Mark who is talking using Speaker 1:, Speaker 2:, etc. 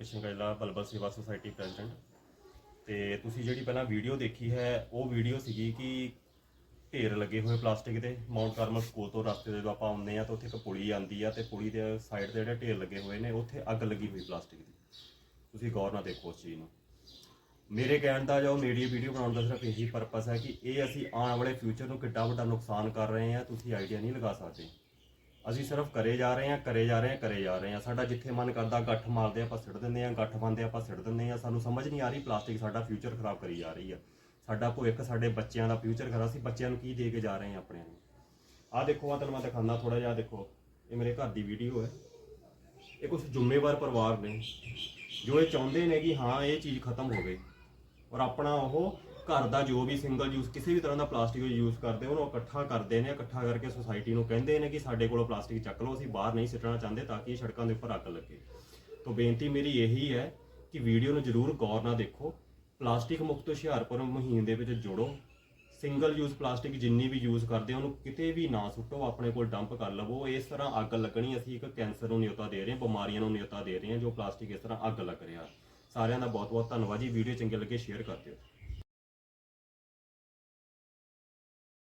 Speaker 1: ਬਲਬਲ ਸੇਵਾ society president. ਤੇ ਤੁਸੀਂ ਜਿਹੜੀ ਪਹਿਲਾਂ ਵੀਡੀਓ ਦੇਖੀ ਹੈ, ਉਹ ਵੀਡੀਓ ਸੀਗੀ ਕਿ ਢੇਰ ਲੱਗੇ ਹੋਏ ਪਲਾਸਟਿਕ ਦੇ ਮਾਊਂਟ ਕਾਰਮਲ ਸਕੂਲ ਤੋਂ ਰਸਤੇ ਦੇ ਜਦੋਂ ਆਪਾਂ ਆਉਂਦੇ ਆ ਤਾਂ ਉੱਥੇ ਇੱਕ ਪੁਲੀ ਆਂਦੀ ਆ ਤੇ ਪੁਲੀ ਦੇ ਸਾਈਡ ਤੇ ਜਿਹੜੇ ਢੇਰ ਲੱਗੇ ਹੋਏ ਨੇ, ਉੱਥੇ ਅੱਗ ਲੱਗੀ ਹੋਈ ਪਲਾਸਟਿਕ ਦੀ। ਤੁਸੀਂ ਗੌਰ ਨਾਲ ਦੇਖੋ ਉਸ ਚੀਜ਼ ਨੂੰ। ਮੇਰੇ ਕਹਿਣ ਦਾ ਜੋ ਮੇਰੀ ਵੀਡੀਓ ਬਣਾਉਣ ਦਾ ਸਿਰਫ ਇਹੀ ਪਰਪਸ ਹੈ ਕਿ ਇਹ ਅਸੀਂ ਆਉਣ ਵਾਲੇ ਫਿਊਚਰ ਨੂੰ ਕਿੱਡਾ ਵੱਡਾ ਨੁਕਸਾਨ ਕਰ ਰਹੇ ਹਾਂ, ਤੁਸੀਂ ਆਈਡੀਆ ਨਹੀਂ ਲਗਾ ਸਕਦੇ। ਅਸੀਂ ਸਿਰਫ ਕਰੇ ਜਾ ਰਹੇ ਹਾਂ ਕਰੇ ਜਾ ਰਹੇ ਹਾਂ ਕਰੇ ਜਾ ਰਹੇ ਹਾਂ। ਸਾਡਾ ਜਿੱਥੇ ਮਨ ਕਰਦਾ, ਗੱਠ ਮਾਰਦੇ ਆਪਾਂ, ਸਿੱਟ ਦਿੰਦੇ ਹਾਂ, ਗੱਠ ਬੰਦੇ ਆਪਾਂ, ਸਿੱਟ ਦਿੰਦੇ ਹਾਂ। ਸਾਨੂੰ ਸਮਝ ਨਹੀਂ ਆ ਰਹੀ ਪਲਾਸਟਿਕ ਸਾਡਾ ਫਿਊਚਰ ਖਰਾਬ ਕਰੀ ਜਾ ਰਹੀ ਆ। ਸਾਡਾ ਭਵਿੱਖ, ਸਾਡੇ ਬੱਚਿਆਂ ਦਾ ਫਿਊਚਰ ਖਰਾਬ ਅਸੀਂ ਬੱਚਿਆਂ ਨੂੰ ਕੀ ਦੇ ਕੇ ਜਾ ਰਹੇ ਹਾਂ ਆਪਣਿਆਂ ਨੂੰ ਆਹ ਦੇਖੋ ਆ ਤੁਹਾਨੂੰ ਮੈਂ ਦਿਖਾਉਂਦਾ ਥੋੜਾ ਜਿਹਾ ਦੇਖੋ। ਇਹ ਮੇਰੇ ਘਰ ਦੀ ਵੀਡੀਓ ਹੈ। ਇਹ ਕੁਝ ਜ਼ਿੰਮੇਵਾਰ ਪਰਿਵਾਰ ਨੇ। ਜੋ ਇਹ ਚਾਹੁੰਦੇ ਨੇ ਕਿ ਹਾਂ, ਇਹ ਚੀਜ਼ ਖਤਮ ਹੋਵੇ। ਔਰ ਆਪਣਾ ਉਹ ਘਰ ਦਾ ਜੋ ਵੀ ਸਿੰਗਲ ਯੂਜ਼ ਕਿਸੇ ਵੀ ਤਰ੍ਹਾਂ ਦਾ ਪਲਾਸਟਿਕ ਯੂਜ਼ ਕਰਦੇ, ਉਹਨੂੰ ਇਕੱਠਾ ਕਰਦੇ ਨੇ, ਇਕੱਠਾ ਕਰਕੇ ਸੁਸਾਇਟੀ ਨੂੰ ਕਹਿੰਦੇ ਨੇ ਕਿ ਸਾਡੇ ਕੋਲੋਂ ਪਲਾਸਟਿਕ ਚੱਕ ਲਓ, ਅਸੀਂ ਬਾਹਰ ਨਹੀਂ ਸਿੱਟਣਾ ਚਾਹੁੰਦੇ ਤਾਂ ਕਿ ਸੜਕਾਂ ਦੇ ਉੱਪਰ ਅੱਗ ਲੱਗੇ। ਤੋਂ ਬੇਨਤੀ ਮੇਰੀ ਇਹੀ ਹੈ ਕਿ ਵੀਡੀਓ ਨੂੰ ਜ਼ਰੂਰ ਗੌਰ ਨਾਲ ਦੇਖੋ। ਪਲਾਸਟਿਕ ਮੁਕਤ ਹੁਸ਼ਿਆਰਪੁਰ ਮੁਹਿੰਮ ਦੇ ਵਿੱਚ ਜੋੜੋ। ਸਿੰਗਲ ਯੂਜ਼ ਪਲਾਸਟਿਕ ਜਿੰਨੀ ਵੀ ਯੂਜ਼ ਕਰਦੇ, ਉਹਨੂੰ ਕਿਤੇ ਵੀ ਨਾ ਸੁੱਟੋ, ਆਪਣੇ ਕੋਲ ਡੰਪ ਕਰ ਲਵੋ। ਇਸ ਤਰ੍ਹਾਂ ਅੱਗ ਲੱਗਣੀ, ਅਸੀਂ ਇੱਕ ਕੈਂਸਰ ਨੂੰ ਨਿਯੋਤਾ ਦੇ ਰਹੇ ਹਾਂ, ਬਿਮਾਰੀਆਂ ਨੂੰ ਨਿਯੋਤਾ ਦੇ ਰਹੇ ਹਾਂ, ਜੋ ਪਲਾਸਟਿਕ ਇਸ ਤਰ੍ਹਾਂ ਅੱਗ ਲੱਗ ਰਿਹਾ। ਸਾਰਿਆਂ ਦਾ ਬਹੁਤ ਬਹੁਤ ਧੰਨਵਾਦ ਜੀ। ਵੀਡੀਓ ਚੰਗੇ ਲੱਗੇ ਸ਼ੇਅਰ ਕਰ ਦਿਓ।